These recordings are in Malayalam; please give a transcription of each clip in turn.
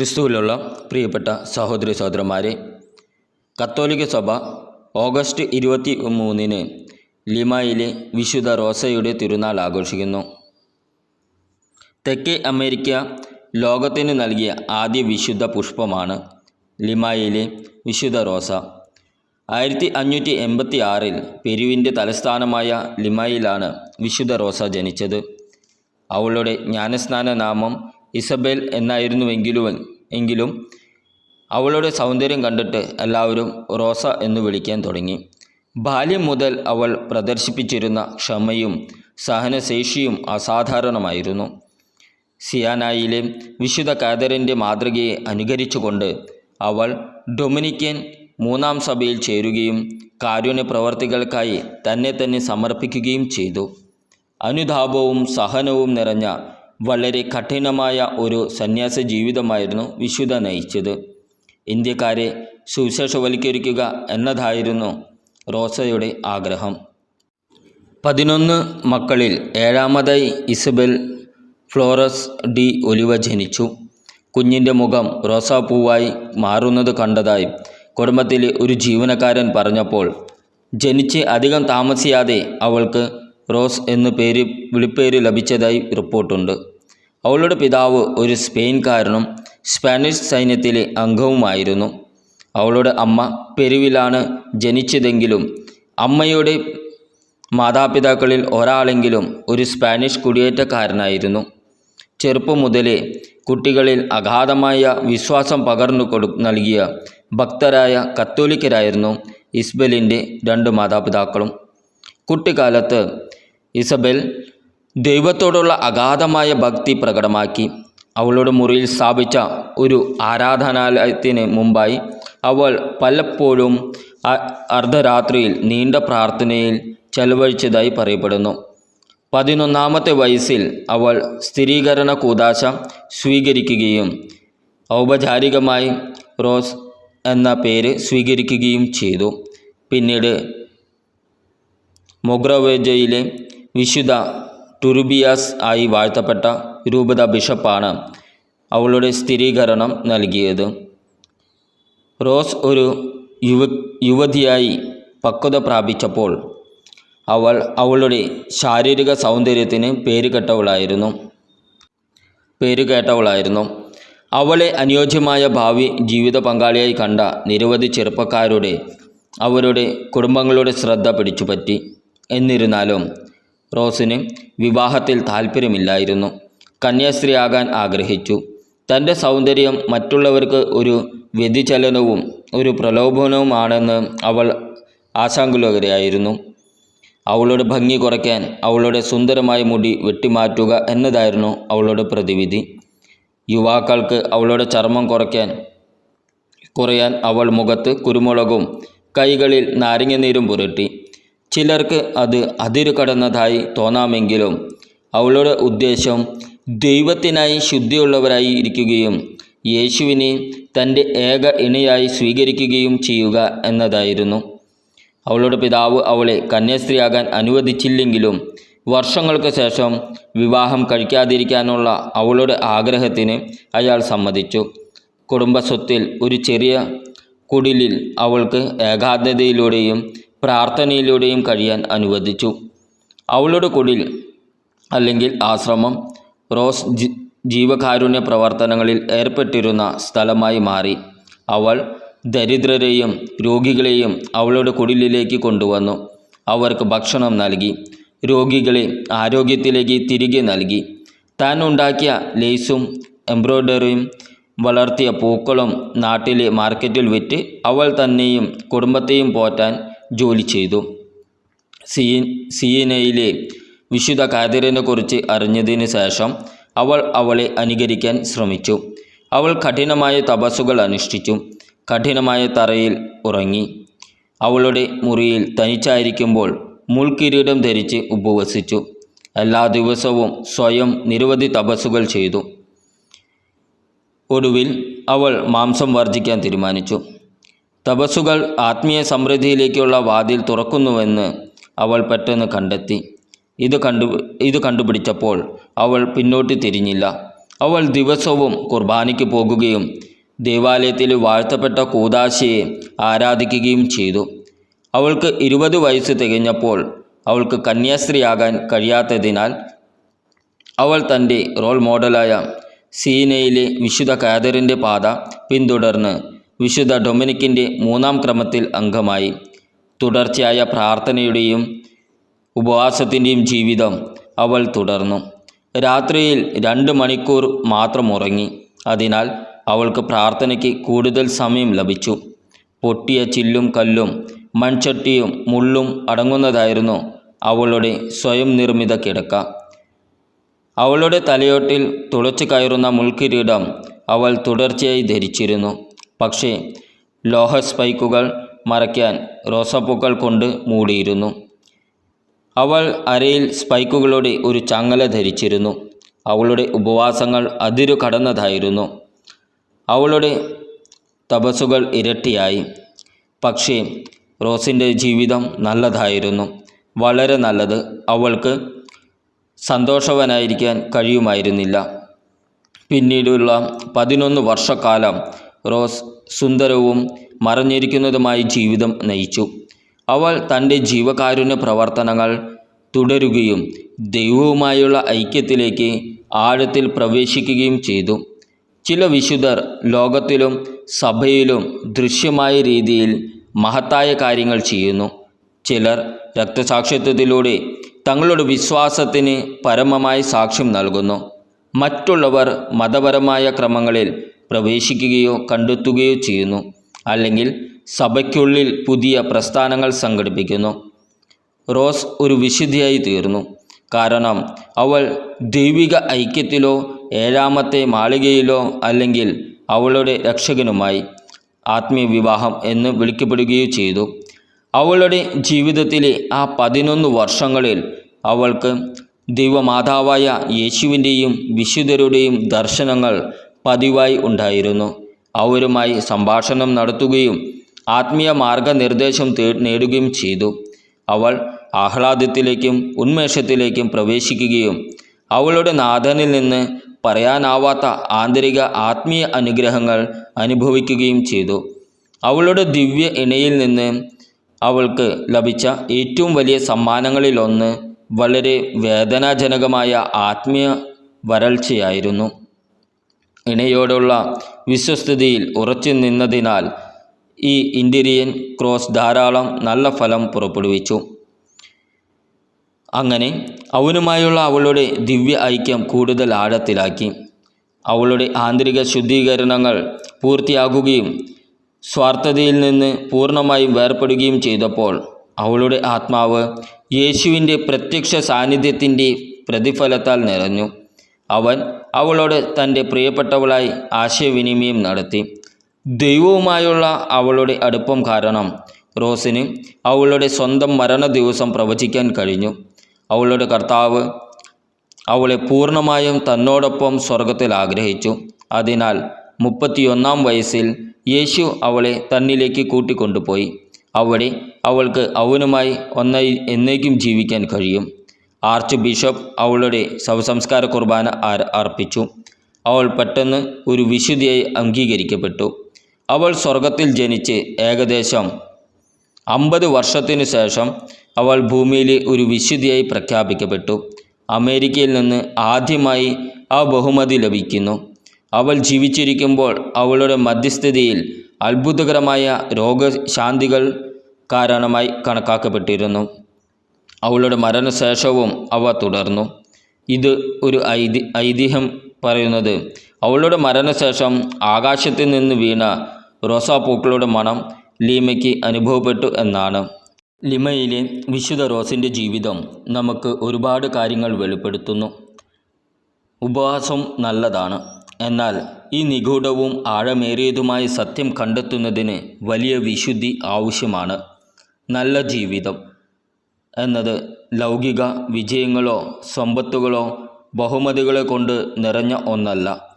ക്രിസ്തുവിലുള്ള പ്രിയപ്പെട്ട സഹോദരി സഹോദരന്മാരെ കത്തോലിക്ക സഭ ഓഗസ്റ്റ് ഇരുപത്തി മൂന്നിന് ലിമായിലെ വിശുദ്ധ റോസയുടെ തിരുനാൾ ആഘോഷിക്കുന്നു. തെക്കേ അമേരിക്ക ലോകത്തിന് നൽകിയ ആദ്യ വിശുദ്ധ പുഷ്പമാണ് ലിമായിലെ വിശുദ്ധ റോസ. ആയിരത്തി അഞ്ഞൂറ്റി എൺപത്തി ആറിൽ പെരുവിന്റെ തലസ്ഥാനമായ ലിമായിലാണ് വിശുദ്ധ റോസ ജനിച്ചത്. അവളുടെ ജ്ഞാനസ്നാന നാമം ഇസബേൽ എന്നായിരുന്നുവെങ്കിലും എങ്കിലും അവളുടെ സൗന്ദര്യം കണ്ടിട്ട് എല്ലാവരും റോസ എന്ന് വിളിക്കാൻ തുടങ്ങി. ബാല്യം മുതൽ അവൾ പ്രദർശിപ്പിച്ചിരുന്ന ക്ഷമയും സഹനശേഷിയും അസാധാരണമായിരുന്നു. സിയാനായിലെ വിശുദ്ധ കാതറിന്റെ മാതൃകയെ അനുകരിച്ചുകൊണ്ട് അവൾ ഡൊമിനിക്കൻ മൂന്നാം സഭയിൽ ചേരുകയും കാരുണ്യ പ്രവർത്തികൾക്കായി തന്നെ തന്നെ സമർപ്പിക്കുകയും ചെയ്തു. അനുതാപവും സഹനവും നിറഞ്ഞ വളരെ കഠിനമായ ഒരു സന്യാസ ജീവിതമായിരുന്നു വിശുദ്ധ നയിച്ചത്. ഇന്ത്യക്കാരെ സുവിശേഷവൽക്കരിക്കുക എന്നതായിരുന്നു റോസയുടെ ആഗ്രഹം. പതിനൊന്ന് മക്കളിൽ ഏഴാമതായി ഇസബൽ ഫ്ലോറസ് ഡി ഒലിവ ജനിച്ചു. കുഞ്ഞിന്റെ മുഖം റോസാപ്പൂവായി മാറുന്നത് കണ്ടതായി കുടുംബത്തിലെ ഒരു ജീവനക്കാരൻ പറഞ്ഞപ്പോൾ ജനിച്ച് അധികം താമസിയാതെ അവൾക്ക് റോസ് എന്നു പേര് വിളിപ്പേര് ലഭിച്ചതായി റിപ്പോർട്ടുണ്ട്. അവളുടെ പിതാവ് ഒരു സ്പെയിൻകാരനും സ്പാനിഷ് സൈന്യത്തിലെ അംഗവുമായിരുന്നു. അവളുടെ അമ്മ പെരുവിലാണ് ജനിച്ചതെങ്കിലും അമ്മയുടെ മാതാപിതാക്കളിൽ ഒരാളെങ്കിലും ഒരു സ്പാനിഷ് കുടിയേറ്റക്കാരനായിരുന്നു. ചെറുപ്പം മുതലേ കുട്ടികളിൽ അഗാധമായ വിശ്വാസം പകർന്നു കൊടു നൽകിയ ഭക്തരായ കത്തോലിക്കരായിരുന്നു ഇസ്ബലിന്റെ രണ്ട് മാതാപിതാക്കളും. കുട്ടിക്കാലത്ത് ഇസബൽ ദൈവത്തോടുള്ള അഗാധമായ ഭക്തി പ്രകടമാക്കി. അവളുടെ മുറിയിൽ സ്ഥാപിച്ച ഒരു ആരാധനാലയത്തിന് മുമ്പായി അവൾ പലപ്പോഴും അർദ്ധരാത്രിയിൽ നീണ്ട പ്രാർത്ഥനയിൽ ചെലവഴിച്ചതായി പറയപ്പെടുന്നു. പതിനൊന്നാമത്തെ വയസ്സിൽ അവൾ സ്ഥിരീകരണ കൂതാശ സ്വീകരിക്കുകയും ഔപചാരികമായി റോസ് എന്ന പേര് സ്വീകരിക്കുകയും ചെയ്തു. പിന്നീട് മൊഗ്രവേജയിലെ വിശുദ്ധ ടുറുബിയാസ് ആയി വാഴ്ത്തപ്പെട്ട രൂപത ബിഷപ്പാണ് അവളുടെ സ്ഥിരീകരണം നൽകിയത്. റോസ് ഒരു യുവ യുവതിയായി പക്വത പ്രാപിച്ചപ്പോൾ അവൾ അവളുടെ ശാരീരിക സൗന്ദര്യത്തിന് പേരുകെട്ടവളായിരുന്നു. പേരുകേട്ടവളായിരുന്നു. അവളെ അനുയോജ്യമായ ഭാവി ജീവിത പങ്കാളിയായി കണ്ട നിരവധി ചെറുപ്പക്കാരുടെ അവരുടെ കുടുംബങ്ങളുടെ ശ്രദ്ധ പിടിച്ചുപറ്റി. എന്നിരുന്നാലും റോസിന് വിവാഹത്തിൽ താല്പര്യമില്ലായിരുന്നു. കന്യാസ്ത്രീയാകാൻ ആഗ്രഹിച്ചു. തന്റെ സൗന്ദര്യം മറ്റുള്ളവർക്ക് ഒരു വ്യതിചലനവും ഒരു പ്രലോഭനവുമാണെന്ന് അവൾ ആശാങ്കുലകരയായിരുന്നു അവളുടെ ഭംഗി കുറയ്ക്കാൻ അവളുടെ സുന്ദരമായ മുടി വെട്ടിമാറ്റുക എന്നതായിരുന്നു അവളുടെ പ്രതിവിധി. യുവാക്കൾക്ക് അവളുടെ ചർമ്മം കുറയ്ക്കാൻ കുറയാൻ അവൾ മുഖത്ത് കുരുമുളകും കൈകളിൽ നാരങ്ങനീരും പുരട്ടി. ചിലർക്ക് അത് അതിരു കടന്നതായി തോന്നാമെങ്കിലും അവളുടെ ഉദ്ദേശം ദൈവത്തിനായി ശുദ്ധിയുള്ളവരായി ഇരിക്കുകയും യേശുവിനെ തന്റെ ഏക ഇണയായി സ്വീകരിക്കുകയും ചെയ്യുക എന്നതായിരുന്നു. അവളുടെ പിതാവ് അവളെ കന്യാസ്ത്രീയാകാൻ അനുവദിച്ചില്ലെങ്കിലും വർഷങ്ങൾക്ക് ശേഷം വിവാഹം കഴിക്കാതിരിക്കാനുള്ള അവളുടെ ആഗ്രഹത്തിന് അയാൾ സമ്മതിച്ചു. കുടുംബസ്വത്തിൽ ഒരു ചെറിയ കുടിലിൽ അവൾക്ക് ഏകാഗ്രതയിലൂടെയും പ്രാർത്ഥനയിലൂടെയും കഴിയാൻ അനുവദിച്ചു. അവളുടെ കുടിൽ അല്ലെങ്കിൽ ആശ്രമം റോസ് ജീവകാരുണ്യ പ്രവർത്തനങ്ങളിൽ ഏർപ്പെട്ടിരുന്ന സ്ഥലമായി മാറി. അവൾ ദരിദ്രരെയും രോഗികളെയും അവളുടെ കുടിലിലേക്ക് കൊണ്ടുവന്നു. അവർക്ക് ഭക്ഷണം നൽകി. രോഗികളെ ആരോഗ്യത്തിലേക്ക് തിരികെ നൽകി. താൻ ഉണ്ടാക്കിയ ലേസും എംബ്രോയ്ഡറിയും വളർത്തിയ പൂക്കളും നാട്ടിലെ മാർക്കറ്റിൽ വിറ്റ് അവൾ തന്നെയും കുടുംബത്തെയും പോറ്റാൻ ജോലി ചെയ്തു. സീ സീനയിലെ വിശുദ്ധ കുറിച്ച് അറിഞ്ഞതിന് ശേഷം അവൾ അവളെ അനുകരിക്കാൻ ശ്രമിച്ചു. അവൾ കഠിനമായ തപസ്സുകൾ അനുഷ്ഠിച്ചു. കഠിനമായ തറയിൽ ഉറങ്ങി. അവളുടെ മുറിയിൽ തനിച്ചായിരിക്കുമ്പോൾ മുൾക്കിരീടം ധരിച്ച് ഉപവസിച്ചു. എല്ലാ ദിവസവും സ്വയം നിരവധി തപസ്സുകൾ ചെയ്തു. ഒടുവിൽ അവൾ മാംസം വർജിക്കാൻ തീരുമാനിച്ചു. തപസ്സുകൾ ആത്മീയ സമൃദ്ധിയിലേക്കുള്ള വാതിൽ തുറക്കുന്നുവെന്ന് അവൾ പെട്ടെന്ന് കണ്ടെത്തി. ഇത് കണ്ടു ഇത് കണ്ടുപിടിച്ചപ്പോൾ അവൾ പിന്നോട്ട് തിരിഞ്ഞില്ല. അവൾ ദിവസവും കുർബാനയ്ക്ക് പോകുകയും ദേവാലയത്തിൽ വാഴ്ത്തപ്പെട്ട കൂതാശയെ ആരാധിക്കുകയും ചെയ്തു. അവൾക്ക് ഇരുപത് വയസ്സ് തികഞ്ഞപ്പോൾ അവൾക്ക് കന്യാസ്ത്രീയാകാൻ കഴിയാത്തതിനാൽ അവൾ തന്റെ റോൾ മോഡലായ സീനയിലെ വിശുദ്ധ കാതറിന്റെ പാത പിന്തുടർന്ന് വിശുദ്ധ ഡൊമിനിക്കിന്റെ മൂന്നാം ക്രമത്തിൽ അംഗമായി. തുടർച്ചയായ പ്രാർത്ഥനയുടെയും ഉപവാസത്തിന്റെയും ജീവിതം അവൾ തുടർന്നു. രാത്രിയിൽ രണ്ട് മണിക്കൂർ മാത്രം ഉറങ്ങി. അതിനാൽ അവൾക്ക് പ്രാർത്ഥനയ്ക്ക് കൂടുതൽ സമയം ലഭിച്ചു. പൊട്ടിയ ചില്ലും കല്ലും മൺചട്ടിയും മുള്ളും അടങ്ങുന്നതായിരുന്നു അവളുടെ സ്വയം നിർമ്മിത കിടക്ക. അവളുടെ തലയോട്ടിൽ തുളച്ചു കയറുന്ന മുൾക്കിരീടം അവൾ തുടർച്ചയായി ധരിച്ചിരുന്നു. പക്ഷേ ലോഹ സ്പൈക്കുകൾ മറയ്ക്കാൻ റോസാപ്പൂക്കൾ കൊണ്ട് മൂടിയിരുന്നു. അവൾ അരയിൽ സ്പൈക്കുകളുടെ ഒരു ചങ്ങല ധരിച്ചിരുന്നു. അവളുടെ ഉപവാസങ്ങൾ അതിരു കടന്നതായിരുന്നു. അവളുടെ തപസ്സുകൾ ഇരട്ടിയായി. പക്ഷേ റോസിന്റെ ജീവിതം നല്ലതായിരുന്നു. വളരെ നല്ലത്. അവൾക്ക് സന്തോഷവനായിരിക്കാൻ കഴിയുമായിരുന്നില്ല. പിന്നീടുള്ള പതിനൊന്ന് വർഷക്കാലം റോസ് സുന്ദരവും മറഞ്ഞിരിക്കുന്നതുമായി ജീവിതം നയിച്ചു. അവൾ തന്റെ ജീവകാരുണ്യ പ്രവർത്തനങ്ങൾ തുടരുകയും ദൈവവുമായുള്ള ഐക്യത്തിലേക്ക് ആഴത്തിൽ പ്രവേശിക്കുകയും ചെയ്തു. ചില വിശുദ്ധർ ലോകത്തിലും സഭയിലും ദൃശ്യമായ രീതിയിൽ മഹത്തായ കാര്യങ്ങൾ ചെയ്യുന്നു. ചിലർ രക്തസാക്ഷിത്വത്തിലൂടെ തങ്ങളുടെ വിശ്വാസത്തിന് പരമമായി സാക്ഷ്യം നൽകുന്നു. മറ്റുള്ളവർ മതപരമായ ക്രമങ്ങളിൽ പ്രവേശിക്കുകയോ കണ്ടെത്തുകയോ ചെയ്യുന്നു അല്ലെങ്കിൽ സഭയ്ക്കുള്ളിൽ പുതിയ പ്രസ്ഥാനങ്ങൾ സംഘടിപ്പിക്കുന്നു. റോസ് ഒരു വിശുദ്ധിയായി തീർന്നു. കാരണം അവൾ ദൈവിക ഐക്യത്തിലോ ഏഴാമത്തെ മാളികയിലോ അല്ലെങ്കിൽ അവളുടെ രക്ഷകനുമായി ആത്മീയ വിവാഹം എന്ന് വിളിക്കപ്പെടുകയോ ചെയ്തു. അവളുടെ ജീവിതത്തിലെ ആ പതിനൊന്ന് വർഷങ്ങളിൽ അവൾക്ക് ദൈവമാതാവായ യേശുവിന്റെയും വിശുദ്ധരുടെയും ദർശനങ്ങൾ പതിവായി ഉണ്ടായിരുന്നു. അവരുമായി സംഭാഷണം നടത്തുകയും ആത്മീയ മാർഗനിർദ്ദേശം നേടുകയും ചെയ്തു. അവൾ ആഹ്ലാദത്തിലേക്കും ഉന്മേഷത്തിലേക്കും പ്രവേശിക്കുകയും അവളുടെ നാഥനിൽ നിന്ന് പറയാനാവാത്ത ആന്തരിക ആത്മീയ അനുഗ്രഹങ്ങൾ അനുഭവിക്കുകയും ചെയ്തു. അവളുടെ ദിവ്യ ഇണയിൽ നിന്ന് അവൾക്ക് ലഭിച്ച ഏറ്റവും വലിയ സമ്മാനങ്ങളിലൊന്ന് വളരെ വേദനാജനകമായ ആത്മീയ വരൾച്ചയായിരുന്നു. ഇണയോടുള്ള വിശ്വസ്തതയിൽ ഉറച്ചു നിന്നതിനാൽ ഈ ഇൻഡിരിയൻ ക്രോസ് ധാരാളം നല്ല ഫലം പുറപ്പെടുവിച്ചു. അങ്ങനെ അവനുമായുള്ള അവളുടെ ദിവ്യ ഐക്യം കൂടുതൽ ആഴത്തിലാക്കി. അവളുടെ ആന്തരിക ശുദ്ധീകരണങ്ങൾ പൂർത്തിയാകുകയും സ്വാർത്ഥതയിൽ നിന്ന് പൂർണമായും വേർപ്പെടുകയും ചെയ്തപ്പോൾ അവളുടെ ആത്മാവ് യേശുവിന്റെ പ്രത്യക്ഷ സാന്നിധ്യത്തിന്റെ പ്രതിഫലത്താൽ നിറഞ്ഞു. അവൻ അവളോട് തന്റെ പ്രിയപ്പെട്ടവളായി ആശയവിനിമയം നടത്തി. ദൈവവുമായുള്ള അവളുടെ അടുപ്പം കാരണം റോസിന് അവളുടെ സ്വന്തം മരണ ദിവസം പ്രവചിക്കാൻ കഴിഞ്ഞു. അവളുടെ കർത്താവ് അവളെ പൂർണമായും തന്നോടൊപ്പം സ്വർഗത്തിൽ ആഗ്രഹിച്ചു. അതിനാൽ മുപ്പത്തിയൊന്നാം വയസ്സിൽ യേശു അവളെ തന്നിലേക്ക് കൂട്ടിക്കൊണ്ടുപോയി. അവിടെ അവൾക്ക് അവനുമായി ഒന്നായി എന്നേക്കും ജീവിക്കാൻ കഴിയും. ആർച്ച് ബിഷപ്പ് അവളുടെ ശവസംസ്കാര കുർബാന അർപ്പിച്ചു. അവൾ പെട്ടെന്ന് ഒരു വിശുദ്ധിയായി അംഗീകരിക്കപ്പെട്ടു. അവൾ സ്വർഗത്തിൽ ജനിച്ച് ഏകദേശം അമ്പത് വർഷത്തിനു ശേഷം അവൾ ഭൂമിയിൽ ഒരു വിശുദ്ധിയായി പ്രഖ്യാപിക്കപ്പെട്ടു. അമേരിക്കയിൽ നിന്ന് ആദ്യമായി ആ ബഹുമതി ലഭിക്കുന്നു. അവൾ ജീവിച്ചിരിക്കുമ്പോൾ അവളുടെ മധ്യസ്ഥിതിയിൽ അത്ഭുതകരമായ രോഗശാന്തികൾ കാരണമായി കണക്കാക്കപ്പെട്ടിരുന്നു. അവളുടെ മരണശേഷവും അവ തുടർന്നു. ഇത് ഒരു ഐതി ഐതിഹ്യം പറയുന്നത്. അവളുടെ മരണശേഷം ആകാശത്തിൽ നിന്ന് വീണ റോസാപ്പൂക്കളുടെ മണം ലീമയ്ക്ക് അനുഭവപ്പെട്ടു എന്നാണ്. ലിമയിലെ വിശുദ്ധ റോസിന്റെ ജീവിതം നമുക്ക് ഒരുപാട് കാര്യങ്ങൾ വെളിപ്പെടുത്തുന്നു. ഉപവാസം നല്ലതാണ്. എന്നാൽ ഈ നിഗൂഢവും ആഴമേറിയതുമായ സത്യം കണ്ടെത്തുന്നതിന് വലിയ വിശുദ്ധി ആവശ്യമാണ്. നല്ല ജീവിതം. എന്നത് ലൗകിക വിജയങ്ങളോ സമ്പത്തുകളോ ബഹുമതികളെ കൊണ്ട് നിറഞ്ഞ ഒന്നല്ല.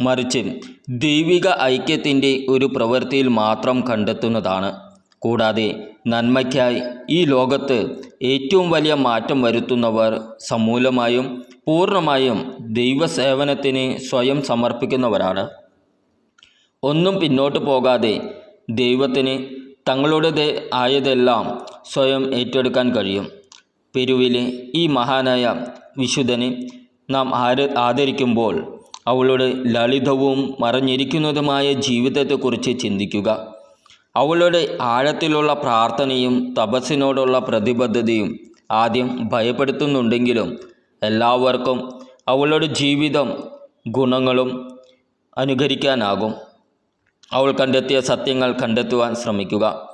മറിച്ച് ദൈവിക ഐക്യത്തിന്റെ ഒരു പ്രവൃത്തിയിൽ മാത്രം കണ്ടെത്തുന്നതാണ്. കൂടാതെ നന്മയ്ക്കായി ഈ ലോകത്ത് ഏറ്റവും വലിയ മാറ്റം വരുത്തുന്നവർ സമൂലമായും പൂർണമായും ദൈവസേവനത്തിന് സ്വയം സമർപ്പിക്കുന്നവരാണ്. ഒന്നും പിന്നോട്ട് പോകാതെ ദൈവത്തിന് തങ്ങളുടേത് ആയതെല്ലാം സ്വയം ഏറ്റെടുക്കാൻ കഴിയും. പെരുവിലെ ഈ മഹാനായ വിശുദ്ധനെ നാം ആദരിക്കുമ്പോൾ അവളുടെ ലളിതവും മറഞ്ഞിരിക്കുന്നതുമായ ജീവിതത്തെക്കുറിച്ച് ചിന്തിക്കുക. അവളുടെ ആഴത്തിലുള്ള പ്രാർത്ഥനയും തപസ്സിനോടുള്ള പ്രതിബദ്ധതയും ആദ്യം ഭയപ്പെടുത്തുന്നുണ്ടെങ്കിലും എല്ലാവർക്കും അവളുടെ ജീവിതം ഗുണങ്ങളും അനുകരിക്കാനാകും. അവൾ കണ്ടെത്തിയ സത്യങ്ങൾ കണ്ടെത്തുവാൻ ശ്രമിക്കുക.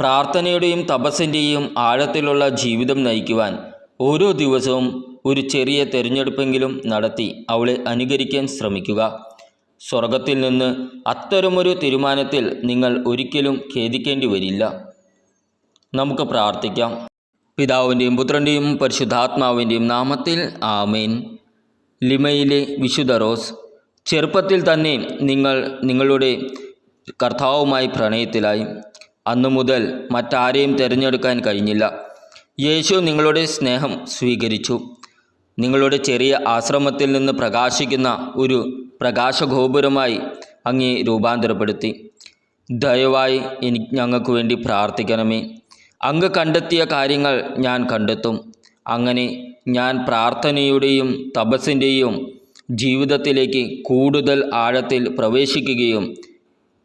പ്രാർത്ഥനയുടെയും തപസ്സിന്റെയും ആഴത്തിലുള്ള ജീവിതം നയിക്കുവാൻ ഓരോ ദിവസവും ഒരു ചെറിയ തിരഞ്ഞെടുപ്പെങ്കിലും നടത്തി അവളെ അനുകരിക്കാൻ ശ്രമിക്കുക. സ്വർഗത്തിൽ നിന്ന് അത്തരമൊരു തീരുമാനത്തിൽ നിങ്ങൾ ഒരിക്കലും ഖേദിക്കേണ്ടി വരില്ല. നമുക്ക് പ്രാർത്ഥിക്കാം. പിതാവിന്റെയും പുത്രന്റെയും പരിശുദ്ധാത്മാവിന്റെയും നാമത്തിൽ ആമേൻ. ലിമയിലെ വിശുദ്ധ റോസ് ചെറുപ്പത്തിൽ തന്നെ നിങ്ങൾ നിങ്ങളുടെ കർത്താവുമായി പ്രണയത്തിലായി. അന്നു മുതൽ മറ്റാരെയും തിരഞ്ഞെടുക്കാൻ കഴിഞ്ഞില്ല. യേശു നിങ്ങളുടെ സ്നേഹം സ്വീകരിച്ചു. നിങ്ങളുടെ ചെറിയ ആശ്രമത്തിൽ നിന്ന് പ്രകാശിക്കുന്ന ഒരു പ്രകാശഗോപുരമായി അങ്ങേ രൂപാന്തരപ്പെടുത്തി. ദയവായി എനിക്ക് ഞങ്ങൾക്ക് വേണ്ടി പ്രാർത്ഥിക്കണമേ. അങ്ങ് കണ്ടെത്തിയ കാര്യങ്ങൾ ഞാൻ കണ്ടെത്തും. അങ്ങനെ ഞാൻ പ്രാർത്ഥനയുടെയും തപസ്സിന്റെയും ജീവിതത്തിലേക്ക് കൂടുതൽ ആഴത്തിൽ പ്രവേശിക്കുകയും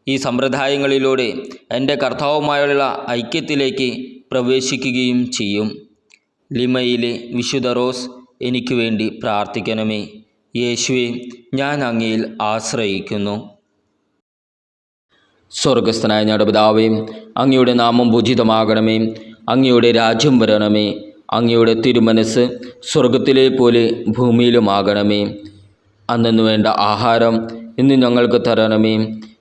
ഈ സമ്പ്രദായങ്ങളിലൂടെ എന്റെ കർത്താവുമായുള്ള ഐക്യത്തിലേക്ക് പ്രവേശിക്കുകയും ചെയ്യും. ലിമയിലെ വിശുദ്ധ റോസ് എനിക്ക് വേണ്ടി പ്രാർത്ഥിക്കണമേ. യേശുവെ ഞാൻ അങ്ങയിൽ ആശ്രയിക്കുന്നു. സ്വർഗസ്ഥനായ ഞങ്ങളുടെ പിതാവേ അങ്ങയുടെ നാമം പൂജിതമാകണമേ അങ്ങയുടെ രാജ്യം വരണമേ. അങ്ങയുടെ തിരുമനസ് സ്വർഗത്തിലെ പോലെ ഭൂമിയിലുമാകണമേ. അന്നു വേണ്ട ആഹാരം ഇന്ന് ഞങ്ങൾക്ക് തരണമേ.